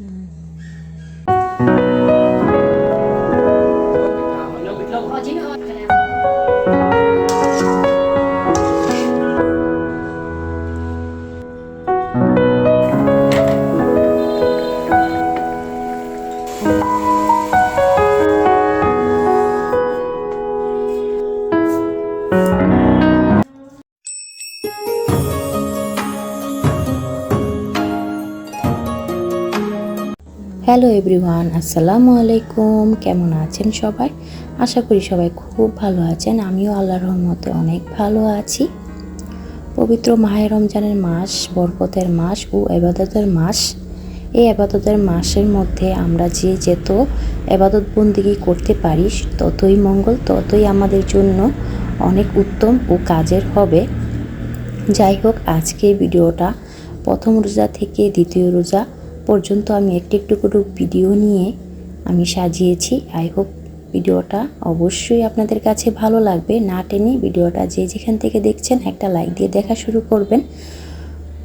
嗯。হ্যালো everyone, আসসালামু আলাইকুম। কেমন আছেন সবাই? আশা করি সবাই খুব ভালো আছেন। আমিও আল্লাহর রহমতে অনেক ভালো আছি। পবিত্র মাহে রমজানের মাস, বরকতের মাস ও এবাদতের মাস। এই আবাদতের মাসের মধ্যে আমরা যে যেত এবাদত বন্দিগি করতে পারি, ততই মঙ্গল, ততই আমাদের জন্য অনেক উত্তম ও কাজের হবে। যাই হোক, আজকে ভিডিওটা প্রথম রোজা থেকে দ্বিতীয় রোজা পর্যন্ত আমি একটু একটু করে ভিডিও নিয়ে আমি সাজিয়েছি। আই হোপ ভিডিওটা অবশ্যই আপনাদের কাছে ভালো লাগবে। না টেনে ভিডিওটা যে যেখান থেকে দেখছেন একটা লাইক দিয়ে দেখা শুরু করবেন।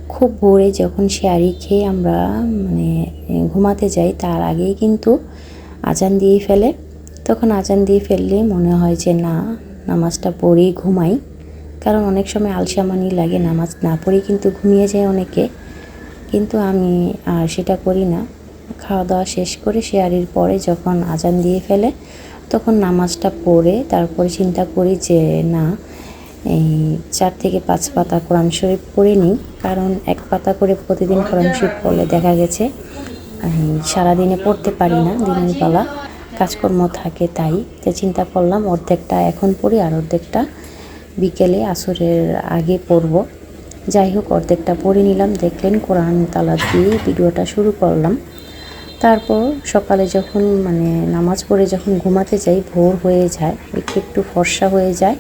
খুব ভোরে যখন শেয়ারি খেয়ে আমরা মানে ঘুমাতে যাই, তার আগেই কিন্তু আজান দিয়ে ফেলে। তখন আজান দিয়ে ফেললে মনে হয় যে, না, নামাজটা পড়েই ঘুমাই। কারণ অনেক সময় আলসামানি লাগে, নামাজ না পড়েই কিন্তু ঘুমিয়ে যায় অনেকে। কিন্তু আমি আর সেটা করি না। খাওয়া দাওয়া শেষ করে শেয়ারির পরে যখন আজান দিয়ে ফেলে, তখন নামাজটা পড়ে তারপরে চিন্তা করি যে, না, এই চার থেকে পাঁচ পাতা কোরআন শরীফ পড়ে নিই। কারণ এক পাতা করে প্রতিদিন কোরআন শরীফ পড়লে দেখা গেছে সারাদিনে পড়তে পারি না, দিনের বেলা। কাজকর্ম থাকে তাই। তো চিন্তা করলাম অর্ধেকটা এখন পড়ি আর অর্ধেকটা বিকেলে আসরের আগে পড়ব। যাই হোক অর্ধেকটা পড়ে নিলাম, দেখলেন কোরআন তালা দিয়ে ভিডিওটা শুরু করলাম। তারপর সকালে যখন মানে নামাজ পড়ে যখন ঘুমাতে যাই, ভোর হয়ে যায়, একটু একটু ফর্সা হয়ে যায়,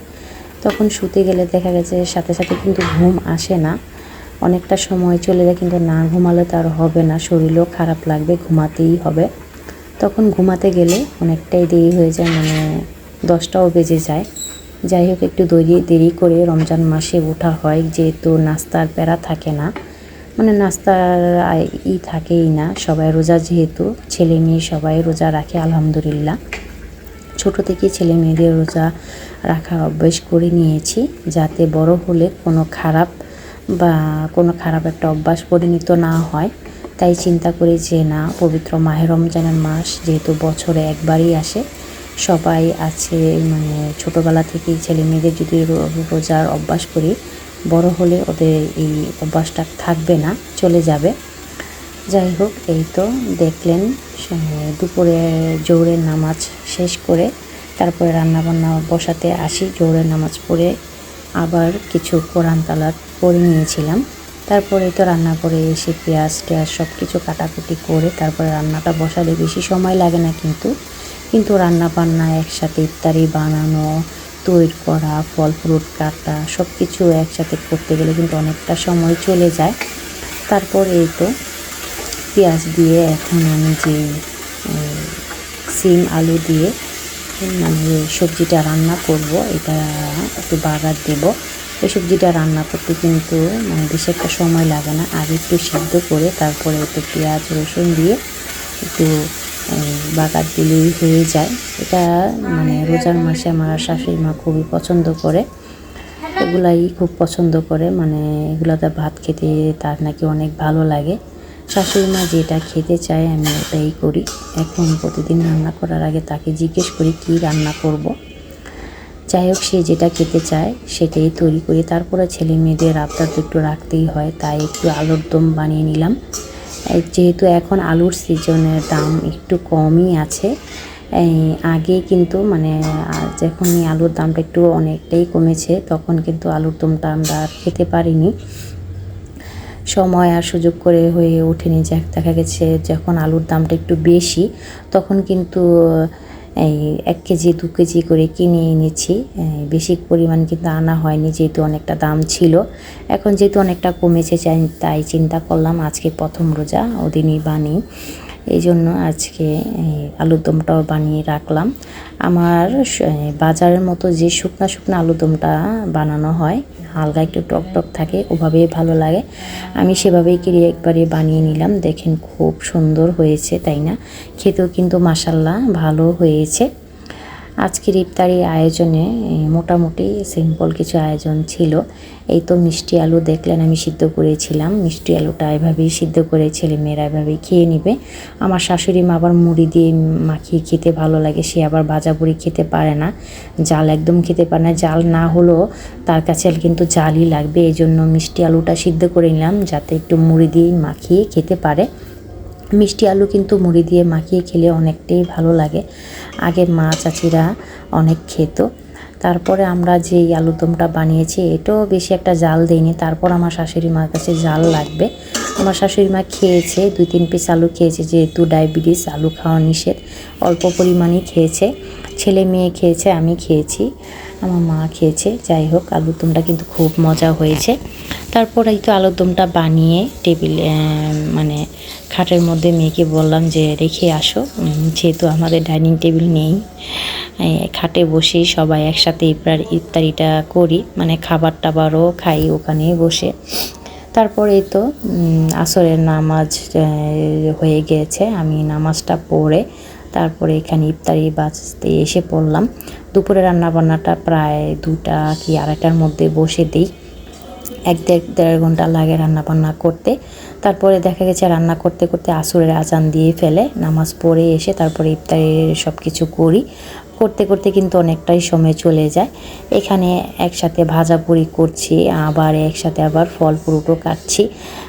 তখন শুতে গেলে দেখা গেছে সাথে সাথে কিন্তু ঘুম আসে না। অনেকটা সময় চলে যায় কিন্তু না ঘুমালে তো আর হবে না, শরীরও খারাপ লাগবে, ঘুমাতেই হবে। তখন ঘুমাতে গেলে অনেকটাই দেরি হয়ে যায় মানে দশটাও বেজে যায়। যাই হোক, একটু দেরি দেরি করে রমজান মাসে ওঠা হয়, যেহেতু নাস্তার প্যারা থাকে না। মানে নাস্তার ই থাকেই না, সবাই রোজা যেহেতু, ছেলে মেয়ে সবাই রোজা রাখে, আলহামদুলিল্লাহ। ছোট থেকে ছেলে মেয়েদের রোজা রাখার অভ্যেস করে নিয়েছি, যাতে বড় হলে কোনো খারাপ বা কোনো খারাপ একটা অভ্যাস পরিণত না হয়। তাই চিন্তা করি যে না, পবিত্র মাহে রমজানের মাস যেহেতু বছরে একবারই আসে সবাই আছে মানে ছোটোবেলা থেকেই ছেলে মেয়েদের যদি রোজার অভ্যাস করি, বড় হলে ওদের এই অভ্যাসটা থাকবে না, চলে যাবে। যাই হোক, এই তো দেখলেন দুপুরে জোহরের নামাজ শেষ করে তারপরে রান্নাবান্না বসাতে আসি, জোহরের নামাজ পড়ে আবার কিছু কোরআন তালাত পড়ে নিয়েছিলাম। তারপরে তো রান্না করে এসে পেঁয়াজ টেয়াজ সব কিছু কাটাকুটি করে তারপরে রান্নাটা বসালে বেশি সময় লাগে না কিন্তু। কিন্তু রান্না বান্না একসাথে, ইফতারি বানানো, তৈরি করা, ফল ফ্রুট কাটা সব কিছু একসাথে করতে গেলে কিন্তু অনেকটা সময় চলে যায়। তারপর এই তো পেঁয়াজ দিয়ে এখন আমি যে সিম আলু দিয়ে মানে সবজিটা রান্না করব, এটা একটু বাগার দেব। এই সবজিটা রান্না করতে কিন্তু মানে বেশি একটা সময় লাগে না। আগে একটু সিদ্ধ করে তারপরে একটু পেঁয়াজ, রসুন দিয়ে একটু দিলেই হয়ে যায়। এটা মানে রোজার মাসে আমার শাশুড়ি মা খুবই পছন্দ করে। এগুলাই খুব পছন্দ করে। মানে এগুলাতে ভাত খেতে তার নাকি অনেক ভালো লাগে। শাশুড়ি মা যেটা খেতে চায় আমি ওটাই করি। এখন প্রতিদিন রান্না করার আগে তাকে জিজ্ঞেস করি, কি রান্না করব। যাই হোক, সে যেটা খেতে চায় সেটাই তৈরি করি। তারপরে ছেলে মেয়েদের আবদার তো একটু রাখতেই হয়, তাই একটু আলুর দম বানিয়ে নিলাম। যেহেতু এখন আলুর সিজনের দাম একটু কমই আছে আগে কিন্তু মানে যখন এই আলুর দামটা একটু অনেকটাই কমেছে, তখন কিন্তু আলুর দমটা আমরা খেতে পারিনি। সময় আর সুযোগ করে হয়ে ওঠেনি। দেখা গেছে যখন আলুর দামটা একটু বেশি, তখন কিন্তু এই এক কেজি, দু কেজি করে কিনে এনেছি। বেশি পরিমাণ কিন্তু আনা হয়নি, যেহেতু অনেকটা দাম ছিল। এখন যেহেতু অনেকটা কমেছে তাই চিন্তা করলাম আজকে প্রথম রোজা ওদিনই বানি এই জন্য আজকে আলুর দমটাও বানিয়ে রাখলাম। আমার বাজারের মতো যে শুকনা শুকনো আলুর দমটা বানানো হয়, হালকা একটু টক টক থাকে, ওভাবেই ভালো লাগে। আমি সেভাবেই কিনে একবারে বানিয়ে নিলাম। দেখেন খুব সুন্দর হয়েছে, তাই না? খেতেও কিন্তু মাসাল্লাহ ভালো হয়েছে। আজকের ইফতারির আয়োজনে মোটামুটি সিম্পল কিছু আয়োজন ছিল। এই তো মিষ্টি আলু দেখলেন আমি সিদ্ধ করেছিলাম। মিষ্টি আলুটা এভাবেই সিদ্ধ করে ছেলে মেয়েরা এভাবেই খেয়ে নিবে। আমার শাশুড়ি মা আবার মুড়ি দিয়ে মাখিয়ে খেতে ভালো লাগে, সে আবার ভাজা বুড়ি খেতে পারে না। জাল একদম খেতে পারে না। জাল না হলেও তার কাছে কিন্তু জালই লাগবে। এই জন্য মিষ্টি আলুটা সিদ্ধ করে নিলাম, যাতে একটু মুড়ি দিয়ে মাখিয়ে খেতে পারে। মিষ্টি আলু কিন্তু মুড়ি দিয়ে মাখিয়ে খেলে অনেকটাই ভালো লাগে। আগে মা চাচিরা অনেক খেত। তারপরে আমরা যে আলুর দমটা বানিয়েছি, এটাও বেশি একটা জাল দেয়নি তারপর আমার শাশুড়ি মার কাছে জাল লাগবে। আমার শাশুড়ি মা খেয়েছে, দুই তিন পিস আলু খেয়েছে, যেহেতু ডায়াবেটিস, আলু খাওয়া নিষেধ, অল্প পরিমাণেই খেয়েছে। ছেলে মেয়ে খেয়েছে, আমি খেয়েছি। আমার মা খেয়েছে, যাই হোক, আলুর দমটা কিন্তু খুব মজা হয়েছে। তারপর এই তো আলুর দমটা বানিয়ে টেবিলে মানে খাটের মধ্যে মেয়েকে বললাম যে, রেখে আসো যেহেতু আমাদের ডাইনিং টেবিল নেই খাটে বসেই সবাই একসাথে ইফতার, ইফতারিটা করি মানে খাবার টাবারও খাই ওখানে বসে। তারপরে এই তো আসরের নামাজ হয়ে গিয়েছে আমি নামাজটা পড়ে তারপরে এখানে ইফতারি বাঁচতে এসে পড়লাম। দুপুরে রান্নাবান্নাটা প্রায় দুটা কি আড়াইটার মধ্যে বসে দিই। এক দেড় দেড় ঘণ্টা লাগে রান্না বান্না করতে। তারপরে দেখা গেছে রান্না করতে করতে আসরের আজান দিয়ে ফেলে। নামাজ পড়ে এসে তারপরে ইফতারের সব কিছু করি। করতে করতে কিন্তু অনেকটাই সময় চলে যায়। এখানে একসাথে ভাজা পুরি করছি, আবার একসাথে আবার ফল ফ্রুটও কাটছি।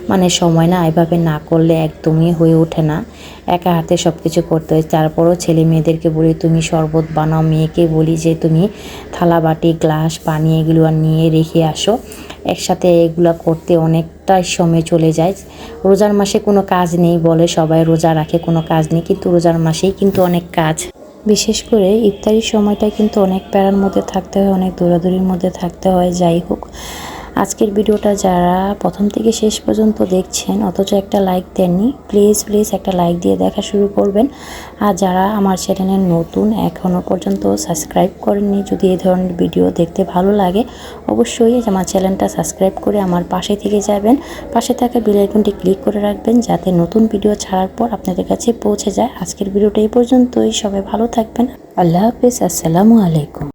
মানে সময় না এভাবে না করলে একদমই হয়ে ওঠে না। একা হাতে সব কিছু করতে হয়। তারপরও ছেলে মেয়েদেরকে বলি, তুমি শরবত বানাও, মেয়েকে বলি যে তুমি থালা, বাটি, গ্লাস, পানি এগুলো নিয়ে রেখে আসো। একসাথে এগুলো করতে অনেকটাই সময় চলে যায়। রোজার মাসে কোনো কাজ নেই বলে সবাই রোজা রাখে, কোনো কাজ নেই। কিন্তু রোজার মাসেই কিন্তু অনেক কাজ। বিশেষ করে ইফতারির সময়টা কিন্তু অনেক প্যারার মধ্যে থাকতে হয়, অনেক দৌড়াদৌড়ির মধ্যে থাকতে হয়, যাই হোক। আজকের ভিডিওটা যারা প্রথম থেকে শেষ পর্যন্ত দেখছেন, অথচ একটা লাইক দেননি প্লিজ প্লিজ একটা লাইক দিয়ে দেখা শুরু করবেন। আর যারা আমার চ্যানেলে নতুন এখনও পর্যন্ত সাবস্ক্রাইব করেননি, যদি এই ধরনের ভিডিও দেখতে ভালো লাগে, অবশ্যই আমার চ্যানেলটা সাবস্ক্রাইব করে আমার পাশে থেকে যাবেন। পাশে থাকা বেল আইকনটি ক্লিক করে রাখবেন, যাতে নতুন ভিডিও ছাড়ার পর আপনাদের কাছে পৌঁছে যায়। আজকের ভিডিওটা এই পর্যন্তই, সবাই ভালো থাকবেন। আল্লাহ হাফিজ, আসসালামু আলাইকুম।